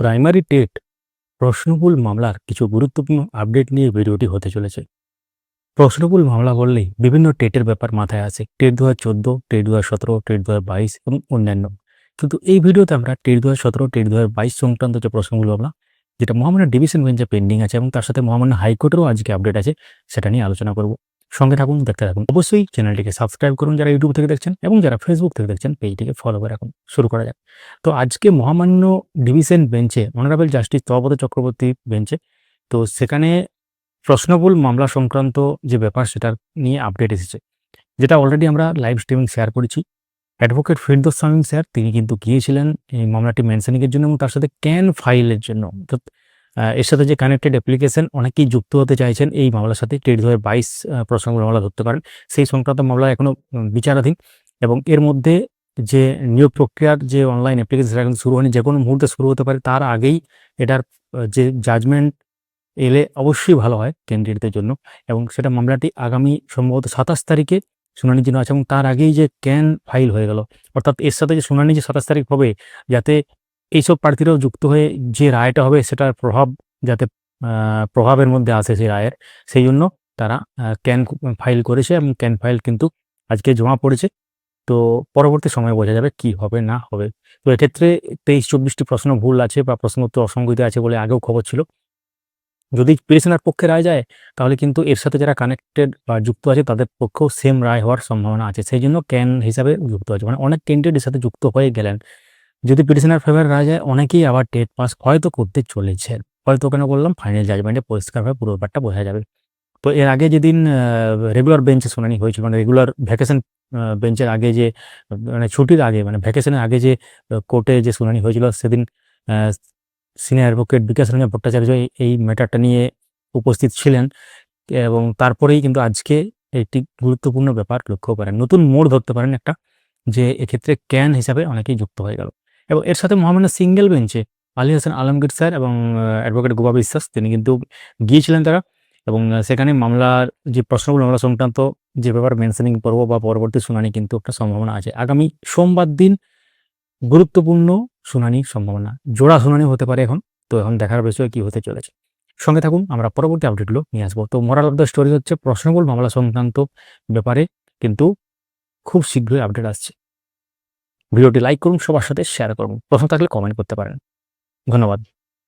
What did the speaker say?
Primary TET প্রশ্নবুল মামলার কিছু গুরুত্বপূর্ণ আপডেট নিয়ে ভিডিওটি হতে চলেছে। প্রশ্নবুল মামলা বললেই বিভিন্ন টেটের ব্যাপার মাথায় আসে। টেট দু হাজার চোদ্দ, টেট দু হাজার সতেরো, টেট দু হাজার বাইশ এবং অন্যান্য। কিন্তু এই ভিডিওতে আমরা টেট দু হাজার সতেরো, টেট দু হাজার বাইশ সংক্রান্ত যে প্রশ্নগুলো মামলা, যেটা মহামান্য ডিভিশন বেঞ্চে পেন্ডিং আছে এবং তার সাথে মহামান্য হাইকোর্টেরও আজকে আপডেট আছে, সেটা নিয়ে আলোচনা করব। সঙ্গে থাকুন, দেখতে থাকুন। অবশ্যই চ্যানেলটিকে সাবস্ক্রাইব করুন যারা ইউটিউব থেকে দেখছেন এবং যারা ফেসবুক থেকে দেখছেন, পেজটিকে ফলো করে রাখুন। শুরু করা যাক। তো আজকে মহামান্য ডিভিশন বেঞ্চে অনারেবল জাস্টিস তপদ চক্রবর্তী বেঞ্চে, তো সেখানে প্রশ্নবুল মামলা সংক্রান্ত যে ব্যাপার সেটার নিয়ে আপডেট এসেছে। যেটা অলরেডি আমরা লাইভ স্ট্রিমিং শেয়ার করেছি। অ্যাডভোকেট ফিরদোস সামিম স্যার তিনি কিন্তু গিয়েছিলেন এই মামলাটি মেনশনিংয়ের জন্য এবং তার সাথে ক্যান ফাইলের জন্য। অর্থাৎ এর সাথে যে কানেক্টেড অ্যাপ্লিকেশন অনেকেই যুক্ত হতে চাইছেন, এই মামলার সাথে টেট দু বাইশ প্রসঙ্গ মামলা ধরতে পারেন। সেই সংক্রান্ত মামলা এখনও বিচারাধীন এবং এর মধ্যে যে নিয়োগ প্রক্রিয়ার যে অনলাইন অ্যাপ্লিকেশন সেটা কিন্তু শুরু হয়নি, যে কোনো মুহূর্তে শুরু হতে পারে, তার আগেই এটার যে জাজমেন্ট এলে অবশ্যই ভালো হয় ক্যান্ডিডেটদের জন্য এবং সেটা মামলাটি আগামী সম্ভবত সাতাশ তারিখে শুনানির জন্য আছে এবং তার আগেই যে ক্যান ফাইল হয়ে গেল। অর্থাৎ এর সাথে যে শুনানি যে সাতাশ তারিখ হবে, যাতে এইসব প্রার্থীরাও যুক্ত হয়ে যে রায়টা হবে সেটার প্রভাব যাতে প্রভাবের মধ্যে আসে সেই রায়ের, সেই জন্য তারা ক্যান ফাইল করেছে এবং ক্যান ফাইল কিন্তু আজকে জমা পড়েছে। তো পরবর্তী সময়ে বোঝা যাবে কি হবে না হবে। তো এক্ষেত্রে তেইশ চব্বিশটি প্রশ্ন ভুল আছে বা প্রশ্ন উত্তর অসংগতি আছে বলে আগেও খবর ছিল। যদি পিটিশনার পক্ষে রায় যায়, তাহলে কিন্তু এর সাথে যারা কানেক্টেড বা যুক্ত আছে তাদের পক্ষেও সেম রায় হওয়ার সম্ভাবনা আছে। সেই জন্য ক্যান হিসাবে যুক্ত আছে। মানে অনেক ক্যান্ডিডেটের সাথে যুক্ত হয়ে গেলেন। যদি পিটিশনার ফেভার রায় যায়, অনেকেই আবার টেট পাস হয়তো করতে চলেছে। হয়তো কেন বললাম ফাইনাল জাজমেন্টে পরিষ্কারভাবে পুরো ব্যাপারটা বোঝা যাবে। তো এর আগে যেদিন রেগুলার বেঞ্চে শুনানি হয়েছিল মানে রেগুলার ভ্যাকেশন বেঞ্চের আগে যে মানে ছুটির আগে মানে ভ্যাকেশনের আগে যে কোর্টে যে শুনানি হয়েছিল, সেদিন সিনিয়র অ্যাডভোকেট বিকাশ রঞ্জন ভট্টাচার্য এই- এই ম্যাটারটা নিয়ে উপস্থিত ছিলেন এবং তারপরেই কিন্তু আজকে একটি গুরুত্বপূর্ণ ব্যাপার লক্ষ্য করেন। নতুন মোড় ধরতে পারেন একটা, যে এক্ষেত্রে ক্যান হিসাবে অনেকেই যুক্ত হয়ে গেল। এবং এর সাথে মহামান্য সিঙ্গেল বেঞ্চে আলী হাসান আলমগীর স্যার এবং অ্যাডভোকেট গোবা বিশ্বাস, তিনি কিন্তু গিয়েছিলেন তারা। এবং সেখানে মামলার যে প্রশ্নগুলো মামলা সংক্রান্ত যে ব্যাপার মেনশনিং পর্ব বা পরবর্তী শুনানি কিন্তু একটা সম্ভাবনা আছে। আগামী সোমবার দিন গুরুত্বপূর্ণ শুনানির সম্ভাবনা, জোড়া শুনানি হতে পারে এখন। তো এখন দেখার বিষয় কি হতে চলেছে। সঙ্গে থাকুন, আমরা পরবর্তী আপডেটগুলো নিয়ে আসব। তো মোরাল অফ দ্য স্টোরি হচ্ছে প্রশ্নবুল মামলা সংক্রান্ত ব্যাপারে কিন্তু খুব শীঘ্রই আপডেট আসছে। ভিডিওটি লাইক করুন সবার সাথে শেয়ার করুন। প্রশ্ন থাকলে কমেন্ট করতে পারেন। ধন্যবাদ।